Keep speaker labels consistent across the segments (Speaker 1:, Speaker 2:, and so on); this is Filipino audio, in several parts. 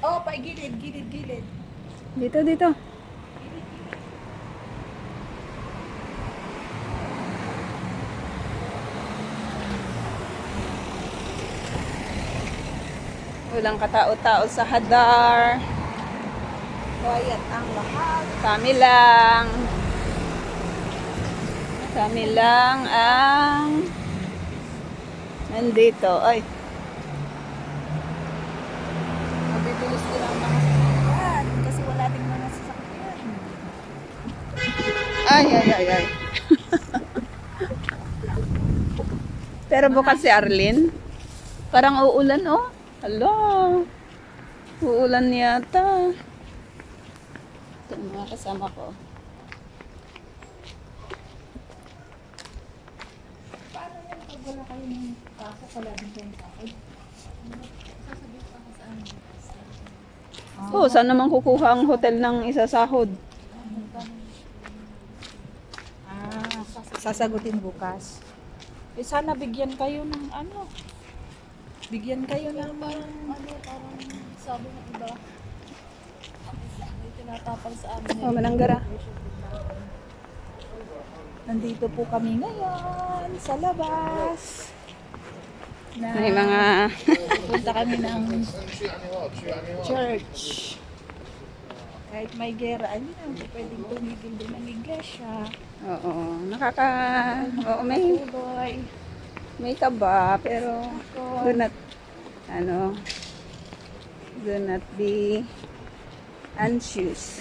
Speaker 1: Oh, pa gilid, gilid, gilid.
Speaker 2: Dito, dito. Walang katao-tao sa hadar.
Speaker 1: Quiet ang lahat.
Speaker 2: Kami lang. Kami lang ang nandito. Ay,
Speaker 1: Mabibilis din ang mga sasakyan. Kasi wala ding mga sasakyan.
Speaker 2: Ay, ay, ay. Pero bukas si Arlene. Parang uulan, oh. Hala. Uulan yata. Ito mga kasama ko.
Speaker 1: Paano yan pag wala kayong pasok? Wala din kayong pasok?
Speaker 2: Oh, saan naman kukuha ang hotel ng isasahod?
Speaker 1: Ah, sasagutin bukas. Eh sana bigyan kayo ng ano? Bigyan kayo ng parang ano, parang sabi ng iba. May tinatapal sa amin.
Speaker 2: Oh, mananggara.
Speaker 1: Nandito po kami ngayon sa labas. Na
Speaker 2: May mga...
Speaker 1: punta kami ng church. Kahit may gera, ano pwedeng tumigil din ng iglesia.
Speaker 2: Oo, nakaka... Oo, may,
Speaker 1: Boy,
Speaker 2: may kaba, pero do not, ano, do not be anxious.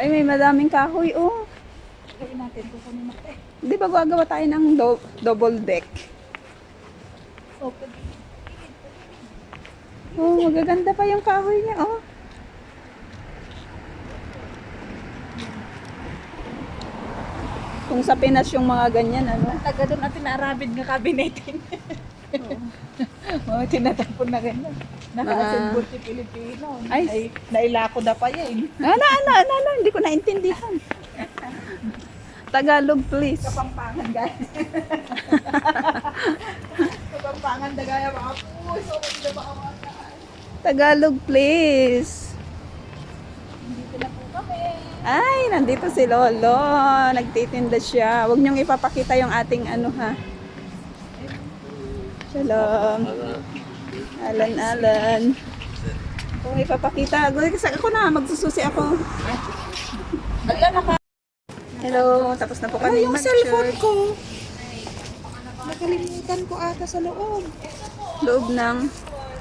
Speaker 2: Ay, may madaming kahoy, oh.
Speaker 1: gawin natin kung kami na eh.
Speaker 2: Di ba gagawa tayo ng do- double deck?
Speaker 1: Pwede
Speaker 2: Oh, magaganda pa yung kahoy niya, oh. Kung sa Pinas yung mga ganyan, ano?
Speaker 1: taga doon natin na-arabid nga kabinetin. Mga tinatapon na ganyan. Naka-assemble si Pilipino.
Speaker 2: Ay.
Speaker 1: Ay, nailako na pa yan.
Speaker 2: Ano, ano, ano, ano, hindi ko naintindihan. Tagalog, please.
Speaker 1: Kapampangan, guys. Kapampangan na gaya mga puso. Ba mga
Speaker 2: Tagalog, please.
Speaker 1: Dito na po kami.
Speaker 2: Ay, nandito si Lolo. Nagtitinda siya. Huwag niyong ipapakita yung ating ano, ha? Shalom. Alan, Alan. Kung ipapakita, ako na, magsususi ako. Hello, tapos na po kami
Speaker 1: yung cellphone
Speaker 2: mag-church.
Speaker 1: ko. Nakalimutan ko ata sa loob.
Speaker 2: Loob ng...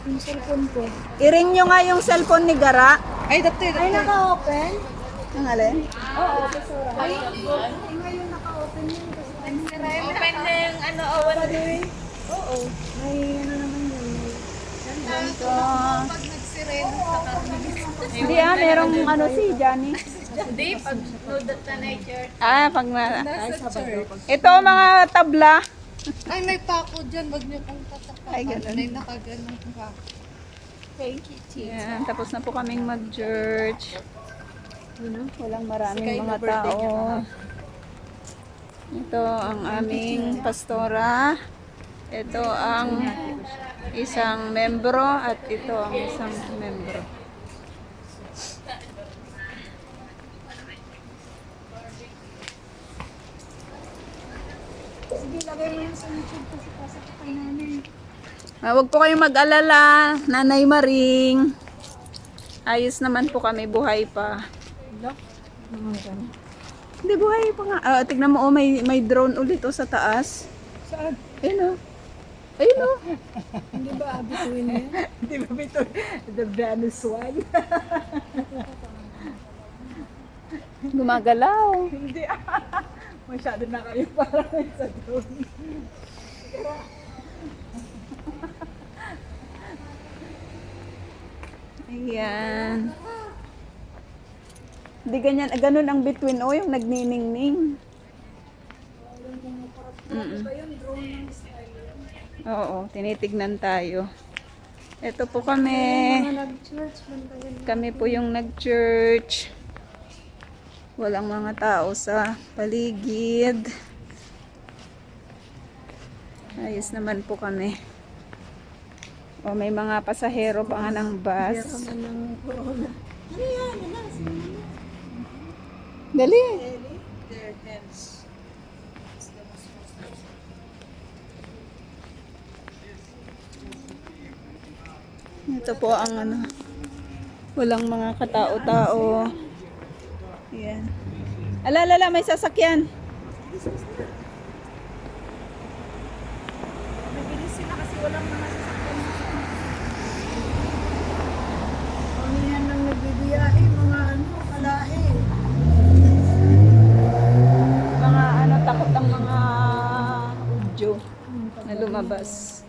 Speaker 1: Yung cellphone ko.
Speaker 2: I-ring nyo nga yung cellphone ni Gara.
Speaker 1: Ay, dati, dati. Ay, naka-open?
Speaker 2: Ang alin?
Speaker 1: Oo, basura. Ay, ngayon naka-open yun. Open na yung ano, awan Oo. May ano naman yun.
Speaker 2: Ito.
Speaker 1: Pag nagsireno sa karnis.
Speaker 2: Hindi ah, merong ano si Johnny.
Speaker 1: Hindi, pag nudat na na church.
Speaker 2: Ah, pag na... Ito mga tabla.
Speaker 1: Ay, may pako dyan. Wag niyo pong tatapakan.
Speaker 2: Ay, ganun.
Speaker 1: May nakaganon pa. Thank you, Tita.
Speaker 2: Yan, tapos na po kaming mag-church. Oh, walang maraming
Speaker 1: Sky
Speaker 2: mga tao. Ito ang aming pastora. Ito ang isang membro at ito ang isang membro.
Speaker 1: Sige, lagay mo yan sa YouTube kasi pasok kay namin.
Speaker 2: Ah, Huwag po kayong mag-alala, Nanay Maring. Ayos naman po kami, buhay pa.
Speaker 1: Look.
Speaker 2: Hindi, buhay pa nga. Ah, tignan mo, oh, may, may drone ulit oh, sa taas.
Speaker 1: Saan?
Speaker 2: Ayun oh. Ayun oh.
Speaker 1: Hindi ba abituin niya? Hindi ba ito? The Venus one?
Speaker 2: Gumagalaw.
Speaker 1: Hindi. Masyado na kayo para sa drone.
Speaker 2: Ayan. Hindi ganyan, ah, ganun ang between o yung nagniningning. Mm Oo, tinitignan tayo. Ito po kami. Kami po yung nag-church. Walang mga tao sa paligid. Ayos naman po kami. O may mga pasahero pa nga ng bus.
Speaker 1: Ano? Ano?
Speaker 2: Dali. Ito po ang ano. Walang mga katao-tao. Yan. Alalala, may sasakyan.
Speaker 1: Mabilis sila kasi walang mga sasakyan. Ano yan ang nagbibiyahe? Mga ano, kalahe.
Speaker 2: Mga ano, takot ang mga udyo na lumabas.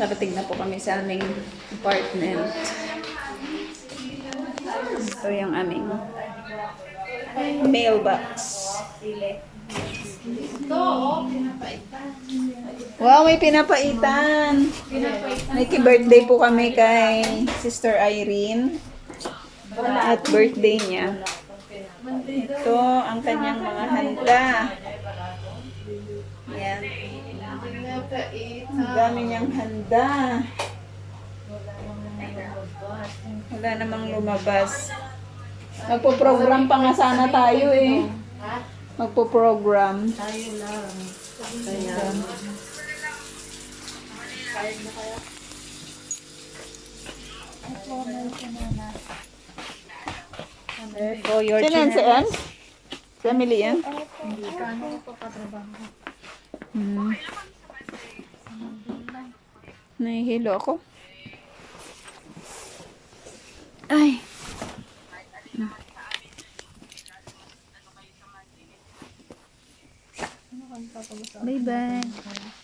Speaker 2: Narating na po kami sa aming apartment. Ito yung aming mailbox. Wow, may pinapaitan. May birthday po kami kay Sister Irene. At birthday niya. Ito ang kanyang mga handa. Yan. Ang dami niyang handa. Wala namang lumabas. Magpo-program pa nga sana tayo eh. Magpo-program.
Speaker 1: Tayo lang. Kaya,
Speaker 2: For your Sino yan si Ann? Si Emily yan?
Speaker 1: hindi ka ano pa katrabaho.
Speaker 2: Hmm. Nahihilo ako. Ay. Bye-bye.